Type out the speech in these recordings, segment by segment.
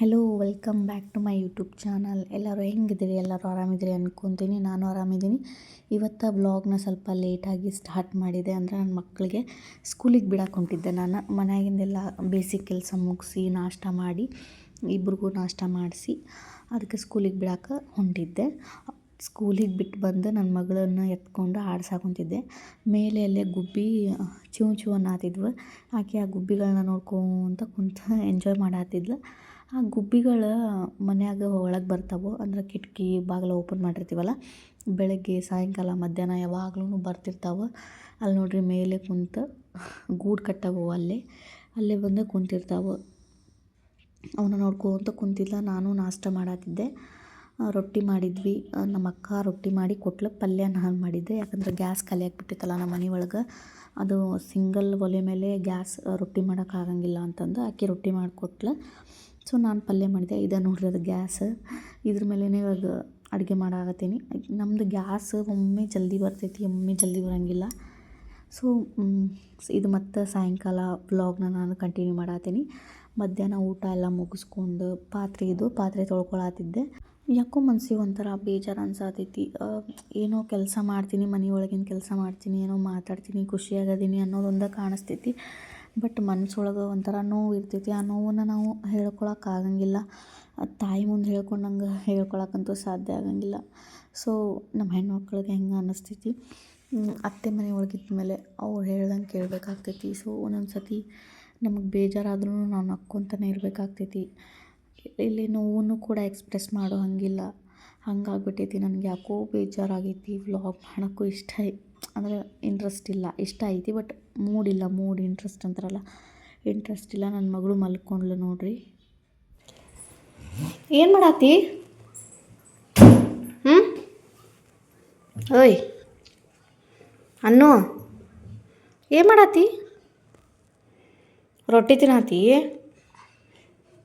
Hello welcome back to my YouTube channel ಎಲ್ಲರೂ ಹೆಂಗಿದ್ದೀರಿ? ಎಲ್ಲರೂ ಆರಾಮಿದ್ದೀರಿ ಅಂದ್ಕೊತೀನಿ ನಾನು ಆರಾಮಿದ್ದೀನಿ. ಇವತ್ತು ಬ್ಲಾಗ್ನ ಸ್ವಲ್ಪ ಲೇಟಾಗಿ ಸ್ಟಾರ್ಟ್ ಮಾಡಿದೆ ಅಂದರೆ ನನ್ನ ಮಕ್ಕಳಿಗೆ ಸ್ಕೂಲಿಗೆ ಬಿಡಕ್ಕೆ ನಾನು. ಮನೆಯಾಗಿಂದೆಲ್ಲ ಬೇಸಿಕ್ ಕೆಲಸ ಮುಗಿಸಿ, ನಾಷ್ಟ ಮಾಡಿ, ಇಬ್ರಿಗೂ ನಾಷ್ಟ ಮಾಡಿಸಿ, ಅದಕ್ಕೆ ಸ್ಕೂಲಿಗೆ ಬಿಡಕ್ಕೆ ಹೊಂಟಿದ್ದೆ. ಸ್ಕೂಲಿಗೆ ಬಿಟ್ಟು ಬಂದು ನನ್ನ ಮಗಳನ್ನು ಎತ್ಕೊಂಡು ಆಡ್ಸಾಕೊಂತಿದ್ದೆ ಮೇಲೆ ಅಲ್ಲೇ ಗುಬ್ಬಿ ಚೂ ಚೂ ಆಕೆ ಆ ಗುಬ್ಬಿಗಳನ್ನ ನೋಡ್ಕೊಂತ ಕುಂತ ಎಂಜಾಯ್ ಮಾಡತ್ತಿದ್ಲು ಆ ಗುಬ್ಬಿಗಳು ಮನ್ಯಾಗ ಒಳಗೆ ಬರ್ತಾವೆ. ಅಂದ್ರೆ ಕಿಟಕಿ ಬಾಗಿಲು ಓಪನ್ ಮಾಡಿರ್ತೀವಲ್ಲ, ಬೆಳಗ್ಗೆ, ಸಾಯಂಕಾಲ, ಮಧ್ಯಾಹ್ನ ಯಾವಾಗ್ಲೂ ಬರ್ತಿರ್ತಾವೆ. ಅಲ್ಲಿ ನೋಡ್ರಿ ಮೇಲೆ ಕುಂತು ಗೂಡು ಕಟ್ಟವು ಅಲ್ಲೇ. ಅಲ್ಲೇ ಬಂದು ಕುಂತಿರ್ತಾವೆ. ಅವನ್ನ ನೋಡ್ಕೊಂತ ಕುಂತಿದ್ಲ. ನಾನು ನಾಷ್ಟ ಮಾಡತ್ತಿದ್ದೆ ರೊಟ್ಟಿ ಮಾಡಿದ್ವಿ. ನಮ್ಮ ಅಕ್ಕ ರೊಟ್ಟಿ ಮಾಡಿ ಕೊಟ್ಲು. ಪಲ್ಯ ನಾನು ಮಾಡಿದ್ದೆ. ಯಾಕಂದ್ರೆ ಗ್ಯಾಸ್ ಖಾಲಿ ಆಗಿಬಿಟ್ಟಿತ್ತಲ್ಲ ನಮ್ಮ ಮನೆ ಒಳಗೆ. ಅದು ಸಿಂಗಲ್ ಒಲೆ ಮೇಲೆ ಗ್ಯಾಸ್ ರೊಟ್ಟಿ ಮಾಡೋಕ್ಕಾಗಂಗಿಲ್ಲ ಅಂತಂದು ಆಕೆ ರೊಟ್ಟಿ ಮಾಡಿಕೊಟ್ಲು. ಸೊ ನಾನು ಪಲ್ಯ ಮಾಡಿದೆ. ಇದು ನೋಡ್ರಿ ಅದು ಗ್ಯಾಸ್. ಇದ್ರ ಮೇಲೇ ಇವಾಗ ಅಡುಗೆ ಮಾಡಾಕತ್ತೀನಿ. ನಮ್ಮದು ಗ್ಯಾಸ್ ಒಮ್ಮೆ ಜಲ್ದಿ ಬರ್ತೈತಿ, ಒಮ್ಮೆ ಜಲ್ದಿ ಬರೋಂಗಿಲ್ಲ. ಸೊ ಇದು ಮತ್ತು ಸಾಯಂಕಾಲ ವ್ಲಾಗ್ನ ನಾನು ಕಂಟಿನ್ಯೂ ಮಾಡತ್ತೀನಿ ಮಧ್ಯಾಹ್ನ ಊಟ ಎಲ್ಲ ಮುಗಿಸ್ಕೊಂಡು ಪಾತ್ರೆ ಇದು, ಪಾತ್ರೆ ತೊಳ್ಕೊಳತ್ತಿದ್ದೆ ಯಾಕೋ ಮನಸ್ಸಿಗೆ ಒಂಥರ ಬೇಜಾರು ಅನ್ಸಾತೈತಿ. ಏನೋ ಕೆಲಸ ಮಾಡ್ತೀನಿ, ಮನೆಯೊಳಗಿನ ಕೆಲಸ ಮಾಡ್ತೀನಿ, ಏನೋ ಮಾತಾಡ್ತೀನಿ, ಖುಷಿಯಾಗದೀನಿ ಅನ್ನೋದೊಂದು ಕಾಣಿಸ್ತೈತಿ. ಬಟ್ ಮನ್ಸೊಳಗೆ ಒಂಥರ ನೋವು ಇರ್ತೈತಿ. ಆ ನೋವನ್ನು ನಾವು ಹೇಳ್ಕೊಳಕ್ಕಾಗಂಗಿಲ್ಲ ತಾಯಿ ಮುಂದೆ ಹೇಳ್ಕೊಂಡಂಗೆ ಹೇಳ್ಕೊಳಕ್ಕಂತೂ ಸಾಧ್ಯ ಆಗಂಗಿಲ್ಲ. ಸೊ ನಮ್ಮ ಹೆಣ್ಮಕ್ಳಿಗೆ ಹೆಂಗೆ ಅನ್ನಿಸ್ತೈತಿ ಅತ್ತೆ ಮನೆ ಒಳಗಿದ್ದ ಮೇಲೆ ಅವ್ರು ಹೇಳ್ದಂಗೆ ಕೇಳಬೇಕಾಗ್ತೈತಿ. ಸೊ ಒಂದೊಂದು ಸತಿ ನಮಗೆ ಬೇಜಾರಾದ್ರೂ ನಾವು ನಕ್ಕೊತನೇ ಇರಬೇಕಾಗ್ತೈತಿ. ಇಲ್ಲಿ ನೋವನ್ನು ಕೂಡ ಎಕ್ಸ್ಪ್ರೆಸ್ ಮಾಡೋ ಹಂಗಿಲ್ಲ. ಹಂಗಾಗ್ಬಿಟ್ಟೈತಿ. ನನಗೆ ಯಾಕೋ ಬೇಜಾರಾಗೈತಿ. ವ್ಲಾಗ್ ಮಾಡೋಕ್ಕೂ ಇಷ್ಟ ಅಂದರೆ ಇಂಟ್ರೆಸ್ಟ್ ಇಲ್ಲ. ಇಷ್ಟ ಐತಿ ಬಟ್ ಮೂಡ್ ಇಲ್ಲ. ಮೂಡ್ ಇಂಟ್ರೆಸ್ಟ್ ಅಂತಾರಲ್ಲ. ಇಂಟ್ರೆಸ್ಟ್ ಇಲ್ಲ. ನನ್ನ ಮಗಳು ಮಲ್ಕೊಂಡ್ಲು ನೋಡ್ರಿ. ಏನು ಮಾಡಾತಿ? ಹ್ಞೂ ಓಯ್. ಅನ್ನು, ಏನು ಮಾಡಾತಿ? ರೊಟ್ಟಿ ತಿನ್ನತ್ತಿ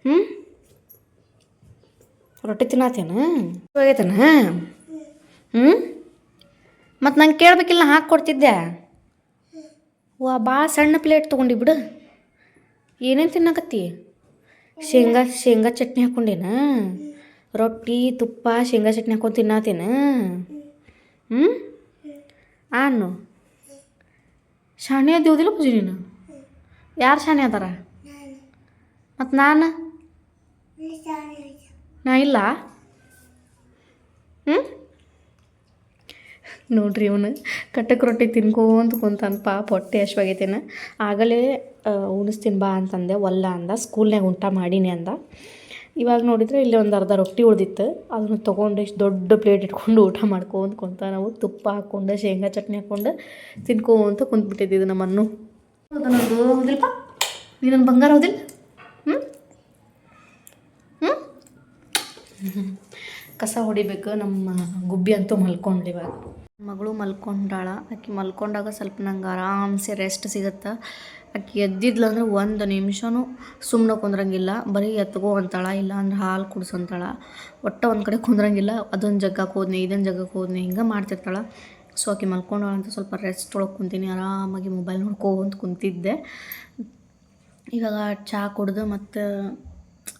ಹ್ಞೂ ರೊಟ್ಟಿ ತಿನ್ನಾತೇನ? ಹೋಗೈತನ? ಹ್ಞೂ ಮತ್ತು ನಂಗೆ ಕೇಳಬೇಕಿಲ್ಲ ಹಾಕಿ ಕೊಡ್ತಿದ್ದೆ. ವಾ ಭಾಳ ಸಣ್ಣ ಪ್ಲೇಟ್ ತೊಗೊಂಡಿ ಬಿಡು. ಏನೇನು ತಿನ್ನಕತ್ತಿ? ಶೇಂಗಾ ಶೇಂಗಾ ಚಟ್ನಿ ಹಾಕ್ಕೊಂಡೇನ ರೊಟ್ಟಿ, ತುಪ್ಪ, ಶೇಂಗಾ ಚಟ್ನಿ ಹಾಕ್ಕೊಂಡು ತಿನ್ನತ್ತೇನ ಹ್ಞೂ ಆನು? ಶಾಣೆ ದೇವ್ದಿಲ್ಲ ಪೂಜೆ ನೀನು? ಯಾರು ಶಾಣೆ ಅದಾರ? ಮತ್ತು ನಾನು? ನಾ ಇಲ್ಲ? ಹ್ಞೂ ನೋಡ್ರಿ ಇವನು ಕಟ್ಟಕ್ಕೆ ರೊಟ್ಟಿ ತಿನ್ಕೊಂತ ಕುಂತಾನ. ಪಾಪ ಹೊಟ್ಟೆ ಹಶ್ವಾಗೈತೇನ ಆಗಲೇ ಉಣಿಸ್ತೀನಿ ಬಾ ಅಂತಂದೆ. ಒಲ್ಲ ಅಂದ. ಸ್ಕೂಲ್ನಾಗ ಊಟ ಮಾಡೀನಿ ಅಂದ. ಇವಾಗ ನೋಡಿದರೆ ಇಲ್ಲಿ ಒಂದು ಅರ್ಧ ರೊಟ್ಟಿ ಉಳಿದಿತ್ತು. ಅದನ್ನು ತೊಗೊಂಡು ಇಷ್ಟು ದೊಡ್ಡ ಪ್ಲೇಟ್ ಇಟ್ಕೊಂಡು ಊಟ ಮಾಡ್ಕೊಂತ ಕುಂತ ನಾವು ತುಪ್ಪ ಹಾಕ್ಕೊಂಡು, ಶೇಂಗಾ ಚಟ್ನಿ ಹಾಕ್ಕೊಂಡು ತಿನ್ಕೊಂತ ಕುಂತ್ಬಿಟ್ಟಿದ್ದು ನಮ್ಮನ್ನು. ಅದನ್ನೊಂದು ಹೌದಿಲ್ಪ? ಬಂಗಾರ ಹೌದಿಲ್ಲ ಹ್ಞೂ ಹ್ಞೂ ಕಸ ಹೊಡಿಬೇಕು. ನಮ್ಮ ಗುಬ್ಬಿ ಅಂತೂ ಮಲ್ಕೊಂಡ್ಲಿ ಇವಾಗ. ಮಗಳು ಮಲ್ಕೊಂಡಾಳ. ಆಕೆ ಮಲ್ಕೊಂಡಾಗ ಸ್ವಲ್ಪ ನಂಗೆ ಆರಾಮ್ಸೆ ರೆಸ್ಟ್ ಸಿಗುತ್ತೆ. ಆಕೆ ಎದ್ದಿದ್ಲು ಅಂದ್ರೆ ಒಂದು ನಿಮಿಷನೂ ಸುಮ್ಮನೆ ಕುಂದ್ರಂಗಿಲ್ಲ. ಬರೀ ಎತ್ಕೋ ಅಂತಾಳ ಇಲ್ಲ ಅಂದ್ರೆ ಹಾಲು ಕುಡ್ಸಂತಾಳ. ಒಟ್ಟು ಒಂದು ಕಡೆ ಕುಂದ್ರಂಗಿಲ್ಲ. ಅದೊಂದು ಜಗ್ಗಕ್ಕೆ ಹೋದ್ನಿ, ಇದೊಂದು ಜಗ್ಗಕ್ಕೆ ಹೋದ್ನಿ, ಹಿಂಗೆ ಮಾಡ್ತಿರ್ತಾಳೆ. ಸೊ ಆಕೆ ಮಲ್ಕೊಂಡಾಳ ಅಂತ ಸ್ವಲ್ಪ ರೆಸ್ಟ್ ಒಳಗೆ ಕುಂತೀನಿ, ಆರಾಮಾಗಿ ಮೊಬೈಲ್ ನೋಡ್ಕೊಂತ ಕುಂತಿದ್ದೆ. ಇವಾಗ ಚಹಾ ಕುಡ್ದು ಮತ್ತು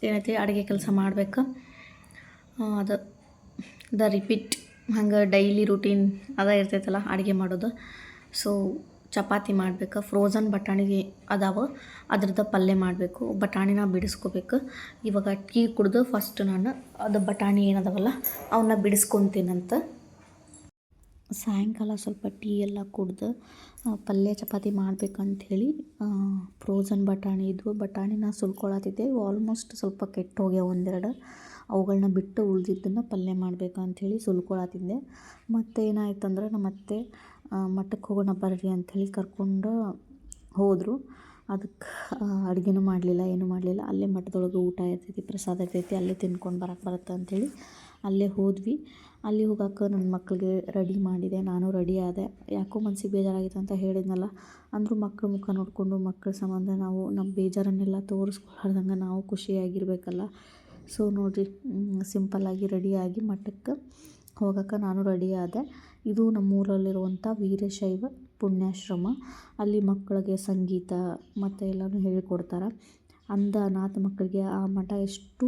ಏನೈತಿ, ಅಡುಗೆ ಕೆಲಸ ಮಾಡ್ಬೇಕು. ಅದು, ದ ರಿಪೀಟ್ ಹಂಗೆ ಡೈಲಿ ರೂಟೀನ್ ಅದ ಇರ್ತೈತಲ್ಲ ಅಡುಗೆ ಮಾಡೋದು. ಸೊ ಚಪಾತಿ ಮಾಡ್ಬೇಕು ಫ್ರೋಝನ್ ಬಟಾಣಿ ಅದಾವ, ಅದ್ರದ್ದು ಪಲ್ಯ ಮಾಡಬೇಕು, ಬಟಾಣಿನ ಬಿಡಿಸ್ಕೋಬೇಕು. ಇವಾಗ ಟೀ ಕುಡಿದು ಫಸ್ಟ್ ನಾನು ಅದು ಬಟಾಣಿ ಏನದವಲ್ಲ ಅವನ್ನ ಬಿಡಿಸ್ಕೊತೀನಂತ. ಸಾಯಂಕಾಲ ಸ್ವಲ್ಪ ಟೀ ಎಲ್ಲ ಕುಡ್ದು ಪಲ್ಯ ಚಪಾತಿ ಮಾಡ್ಬೇಕಂಥೇಳಿ ಫ್ರೋಝನ್ ಬಟಾಣಿ ಇದ್ವು ಬಟಾಣಿನ ಸುಲ್ಕೊಳತ್ತಿದ್ದೆ ಆಲ್ಮೋಸ್ಟ್ ಸ್ವಲ್ಪ ಕೆಟ್ಟು ಹೋಗ್ಯಾವ ಒಂದೆರಡು. ಅವುಗಳನ್ನ ಬಿಟ್ಟು ಉಳಿದಿದ್ದನ್ನು ಪಲ್ಯ ಮಾಡಬೇಕು ಅಂಥೇಳಿ ಸುಲ್ಕೊಳತಿದ್ದೆ ಮತ್ತು ಏನಾಯ್ತಂದ್ರೆ ನಮ್ಮ ಅತ್ತೆ ಮಠಕ್ಕೆ ಹೋಗೋಣ ಬರ್ರಿ ಅಂಥೇಳಿ ಕರ್ಕೊಂಡು ಹೋದರು. ಅದಕ್ಕೆ ಅಡುಗೆನೂ ಮಾಡಲಿಲ್ಲ, ಏನೂ ಮಾಡಲಿಲ್ಲ. ಅಲ್ಲೇ ಮಠದೊಳಗೆ ಊಟ ಇರ್ತೈತಿ, ಪ್ರಸಾದ ಇರ್ತೈತಿ, ಅಲ್ಲೇ ತಿಂದ್ಕೊಂಡು ಬರಕ್ಕೆ ಬರುತ್ತೆ ಅಂಥೇಳಿ ಅಲ್ಲೇ ಹೋದ್ವಿ. ಅಲ್ಲಿ ಹೋಗಕ್ಕೆ ನನ್ನ ಮಕ್ಕಳಿಗೆ ರೆಡಿ ಮಾಡಿದೆ, ನಾನು ರೆಡಿ ಆದೆ. ಯಾಕೋ ಮನ್ಸಿಗೆ ಬೇಜಾರಾಗಿತ್ತು ಅಂತ ಹೇಳಿದ್ನಲ್ಲ. ಅಂದರೂ ಮಕ್ಳ ಮುಖ ನೋಡಿಕೊಂಡು ಮಕ್ಕಳ ಸಂಬಂಧ ನಾವು ನಮ್ಮ ಬೇಜಾರನ್ನೆಲ್ಲ ತೋರಿಸ್ಕೊಳ್ದಂಗೆ ನಾವು ಖುಷಿಯಾಗಿರ್ಬೇಕಲ್ಲ. ಸೊ ನೋಡಿರಿ ಸಿಂಪಲ್ಲಾಗಿ ರೆಡಿಯಾಗಿ ಮಠಕ್ಕೆ ಹೋಗಕ್ಕೆ ನಾನು ರೆಡಿ ಆದೆ. ಇದು ನಮ್ಮೂರಲ್ಲಿರುವಂಥ ವೀರಶೈವ ಪುಣ್ಯಾಶ್ರಮ. ಅಲ್ಲಿ ಮಕ್ಕಳಿಗೆ ಸಂಗೀತ ಮತ್ತು ಎಲ್ಲನೂ ಹೇಳಿಕೊಡ್ತಾರೆ. ಅಂಧ ಅನಾಥ ಮಕ್ಕಳಿಗೆ ಆ ಮಠ ಎಷ್ಟು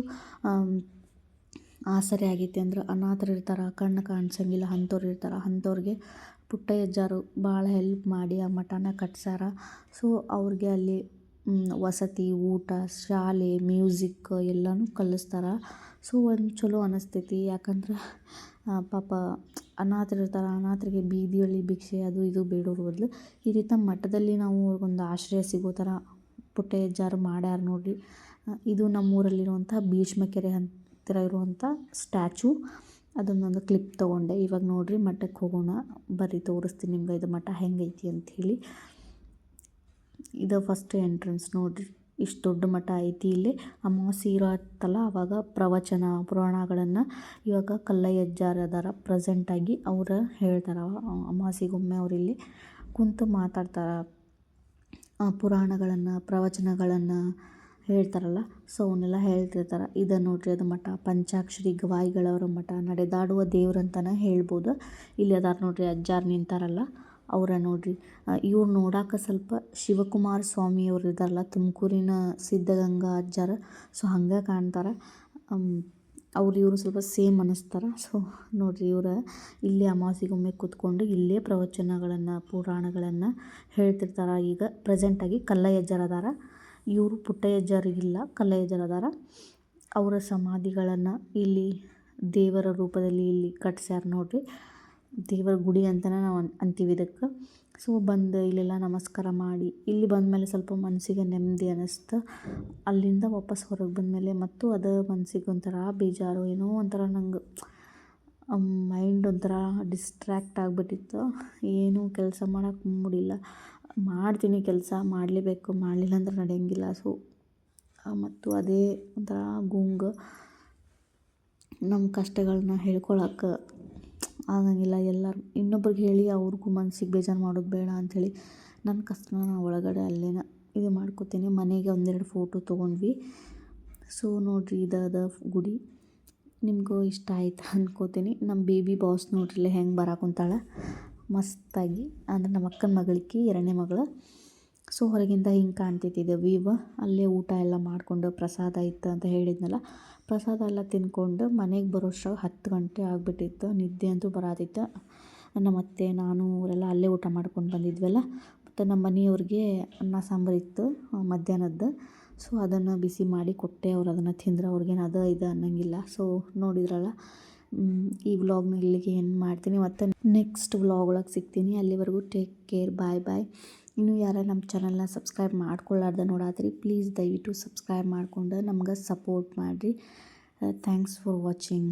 ಆಸರೆ ಆಗೈತೆ ಅಂದ್ರೆ ಅನಾಥರು ಇರ್ತಾರೆ, ಕಣ್ಣು ಕಾಣಿಸಂಗಿಲ್ಲ, ಅಂಥವ್ರು ಇರ್ತಾರೆ. ಅಂಥವ್ರಿಗೆ ಪುಟ್ಟಯ್ಯಜ್ಜಾರು ಭಾಳ ಹೆಲ್ಪ್ ಮಾಡಿ ಆ ಮಠನ ಕಟ್ಸಾರ. ಸೊ ಅವ್ರಿಗೆ ಅಲ್ಲಿ ವಸತಿ, ಊಟ, ಶಾಲೆ, ಮ್ಯೂಸಿಕ್ ಎಲ್ಲನೂ ಕಲಿಸ್ತಾರೆ. ಸೊ ಒಂದು ಚಲೋ ಅನಿಸ್ತೈತಿ. ಯಾಕಂದ್ರೆ ಪಾಪ ಅನಾಥರು ಅನಾಥರಿಗೆ ಬೀದಿಯಲ್ಲಿ ಭಿಕ್ಷೆ ಅದು ಇದು ಬೇಡೋರು ಬದಲು ಈ ರೀತಿ ಮಠದಲ್ಲಿ ನಾವು ಒಂದು ಆಶ್ರಯ ಸಿಗೋ ಥರ ಪುಟ್ಟಯ್ಯಜ್ಜಾರು ಮಾಡ್ಯಾರ ನೋಡಿರಿ. ಇದು ನಮ್ಮೂರಲ್ಲಿರುವಂಥ ಭೀಷ್ಮಕೆರೆ ಹತ್ತಿರ ಇರುವಂಥ ಸ್ಟ್ಯಾಚು. ಅದನ್ನೊಂದು ಕ್ಲಿಪ್ ತೊಗೊಂಡೆ. ಇವಾಗ ನೋಡಿರಿ ಮಠಕ್ಕೆ ಹೋಗೋಣ. ಬರ್ರಿ ತೋರಿಸ್ತೀನಿ ನಿಮ್ಗೆ ಇದು ಮಠ ಹೆಂಗೈತಿ ಅಂಥೇಳಿ ಇದು ಫಸ್ಟ್ ಎಂಟ್ರೆನ್ಸ್ ನೋಡಿರಿ. ಇಷ್ಟು ದೊಡ್ಡ ಮಠ ಐತಿ ಇಲ್ಲಿ. ಅಮಾವಾಸ್ಯೆ ಇರತ್ತಲ್ಲ, ಅವಾಗ ಪ್ರವಚನ, ಪುರಾಣಗಳನ್ನು ಇವಾಗ ಕಲ್ಲಯ್ಯಜ್ಜಾರ್ ಅದಾರ. ಪ್ರೆಸೆಂಟಾಗಿ ಅವ್ರು ಹೇಳ್ತಾರೆ, ಅಮಾವಾಸ್ಯೆಗೊಮ್ಮೆ ಅವ್ರು ಇಲ್ಲಿ ಕುಂತು ಮಾತಾಡ್ತಾರೆ. ಪುರಾಣಗಳನ್ನು, ಪ್ರವಚನಗಳನ್ನು ಹೇಳ್ತಾರಲ್ಲ ಸೊ ಅವನ್ನೆಲ್ಲ ಹೇಳ್ತಿರ್ತಾರೆ. ಇದು ನೋಡ್ರಿ ಅದು ಮಠ. ಪಂಚಾಕ್ಷರಿ ಗವಾಯಿಗಳವರ ಮಠ. ನಡೆದಾಡುವ ದೇವ್ರಂತನೇ ಹೇಳ್ಬೋದು. ಇಲ್ಲಿ ಅದಾರ ನೋಡ್ರಿ ಅಜ್ಜಾರು ನಿಂತಾರಲ್ಲ. ಅವರ ನೋಡಿರಿ. ಇವ್ರು ನೋಡಾಕ ಸ್ವಲ್ಪ ಶಿವಕುಮಾರ ಸ್ವಾಮಿಯವ್ರು ಇದಾರಲ್ಲ, ತುಮಕೂರಿನ ಸಿದ್ಧಗಂಗಾ ಅಜ್ಜಾರು. ಸೊ ಹಂಗೆ ಕಾಣ್ತಾರೆ. ಅವ್ರು ಇವರು ಸ್ವಲ್ಪ ಸೇಮ್ ಅನ್ನಿಸ್ತಾರೆ ಸೊ ನೋಡಿರಿ ಇವ್ರು ಇಲ್ಲೇ ಅಮಾವಾಸ್ಯೆಗೊಮ್ಮೆ ಕೂತ್ಕೊಂಡು ಇಲ್ಲೇ ಪ್ರವಚನಗಳನ್ನು, ಪುರಾಣಗಳನ್ನು ಹೇಳ್ತಿರ್ತಾರೆ. ಈಗ ಪ್ರೆಸೆಂಟಾಗಿ ಕಲ್ಲಯ್ಯಜ್ಜರು ಅದಾರ. ಇವರು ಪುಟ್ಟಯ್ಯಜ್ಜರಿಗಿಲ್ಲ ಕಲ್ಲಯ್ಯಜ್ಜರು ಅದಾರ. ಅವರ ಸಮಾಧಿಗಳನ್ನು ಇಲ್ಲಿ ದೇವರ ರೂಪದಲ್ಲಿ ಇಲ್ಲಿ ಕಟ್ಸ್ಯಾರ ನೋಡಿರಿ. ದೇವರ ಗುಡಿ ಅಂತಲೇ ನಾವು ಅಂತೀವಿ ಇದಕ್ಕೆ. ಸೊ ಬಂದು ಇಲ್ಲೆಲ್ಲ ನಮಸ್ಕಾರ ಮಾಡಿ, ಇಲ್ಲಿ ಬಂದಮೇಲೆ ಸ್ವಲ್ಪ ಮನಸ್ಸಿಗೆ ನೆಮ್ಮದಿ ಅನ್ನಿಸ್ತು ಅಲ್ಲಿಂದ ವಾಪಸ್ ಹೊರಗೆ ಬಂದಮೇಲೆ ಮತ್ತು ಅದು ಮನಸ್ಸಿಗೆ ಒಂಥರ ಬೇಜಾರು, ಏನೋ ಒಂಥರ ನಂಗೆ ಮೈಂಡ್ ಒಂಥರ ಡಿಸ್ಟ್ರ್ಯಾಕ್ಟ್ ಆಗಿಬಿಟ್ಟಿತ್ತು. ಏನೂ ಕೆಲಸ ಮಾಡೋಕೆ ಮೂಡಿಲ್ಲ. ಮಾಡ್ತೀನಿ ಕೆಲಸ, ಮಾಡಲೇಬೇಕು, ಮಾಡಲಿಲ್ಲ ಅಂದ್ರೆ ನಡೆಯಂಗಿಲ್ಲ. ಸೊ ಮತ್ತು ಅದೇ ಒಂಥರ ಗುಂಗ್, ನಮ್ಮ ಕಷ್ಟಗಳನ್ನ ಹೇಳ್ಕೊಳಕ್ಕೆ ಆಗಂಗಿಲ್ಲ, ಎಲ್ಲರೂ, ಇನ್ನೊಬ್ರಿಗೆ ಹೇಳಿ ಅವ್ರಿಗೂ ಮನ್ಸಿಗೆ ಬೇಜಾರು ಮಾಡೋದು ಬೇಡ ಅಂಥೇಳಿ ನನ್ನ ಕಷ್ಟನ ನಾನು ಒಳಗಡೆ ಅಲ್ಲೇನ ಇದು ಮಾಡ್ಕೋತೀನಿ. ಮನೆಗೆ ಒಂದೆರಡು ಫೋಟೋ ತೊಗೊಂಡ್ವಿ. ಸೊ ನೋಡಿರಿ ಇದಾದ ಗುಡಿ. ನಿಮಗೂ ಇಷ್ಟ ಆಯ್ತು ಅಂದ್ಕೋತೀನಿ ನಮ್ಮ ಬೇಬಿ ಬಾಸ್ ನೋಡ್ರಿ ಹೆಂಗೆ ಬರಾಕುಂತಾಳೆ ಮಸ್ತಾಗಿ, ಅಂದ್ರೆ ನಮ್ಮ ಅಕ್ಕನ ಮಗಳಿಗೆ ಎರಡನೇ ಮಗಳು. ಸೊ ಹೊರಗಿಂದ ಹಿಂಗೆ ಕಾಣ್ತೈತಿ ಇದು ವೀವ್ ಅಲ್ಲೇ ಊಟ ಎಲ್ಲ ಮಾಡಿಕೊಂಡು ಪ್ರಸಾದ ಇತ್ತು ಅಂತ ಹೇಳಿದ್ನಲ್ಲ. ಪ್ರಸಾದ ಎಲ್ಲ ತಿಂದ್ಕೊಂಡು ಮನೆಗೆ ಬರೋಷ್ಟ್ರಾಗ ಹತ್ತು ಗಂಟೆ ಆಗಿಬಿಟ್ಟಿತ್ತು. ನಿದ್ದೆ ಅಂತೂ ನಮ್ಮ ಅತ್ತೆ ನಾನು ಅವರೆಲ್ಲ ಅಲ್ಲೇ ಊಟ ಮಾಡ್ಕೊಂಡು ಬಂದಿದ್ವಲ್ಲ, ಮತ್ತು ನಮ್ಮ ಮನೆಯವ್ರಿಗೆ ಅನ್ನ ಸಾಂಬಾರು ಇತ್ತು ಮಧ್ಯಾಹ್ನದ್ದು. ಸೊ, ಅದನ್ನು ಬಿಸಿ ಮಾಡಿ ಕೊಟ್ಟೆ ಅವ್ರು, ಅದನ್ನು ತಿಂದ್ರೆ. ಅವ್ರಿಗೇನು ಅದು ಇದು ಅನ್ನೋಂಗಿಲ್ಲ. ಸೊ, ನೋಡಿದ್ರಲ್ಲ ಈ ವ್ಲಾಗ್ನ ಇಲ್ಲಿಗೆ ಏನು ಮಾಡ್ತೀನಿ. ಮತ್ತು ನೆಕ್ಸ್ಟ್ ವ್ಲಾಗ್ ಒಳಗೆ ಸಿಗ್ತೀನಿ. ಅಲ್ಲಿವರೆಗೂ ಟೇಕ್ ಕೇರ್ ಬಾಯ್ ಬಾಯ್ ಇನ್ನು ಯಾರು ನಮ್ಮ ಚಾನಲ್ನ ಸಬ್ಸ್ಕ್ರೈಬ್ ಮಾಡ್ಕೊಳ್ಳಾರ್ದ ನೋಡಾತ್ರಿ ಪ್ಲೀಸ್ ದಯವಿಟ್ಟು ಸಬ್ಸ್ಕ್ರೈಬ್ ಮಾಡ್ಕೊಂಡು ನಮ್ಗೆ ಸಪೋರ್ಟ್ ಮಾಡಿರಿ. Thanks for watching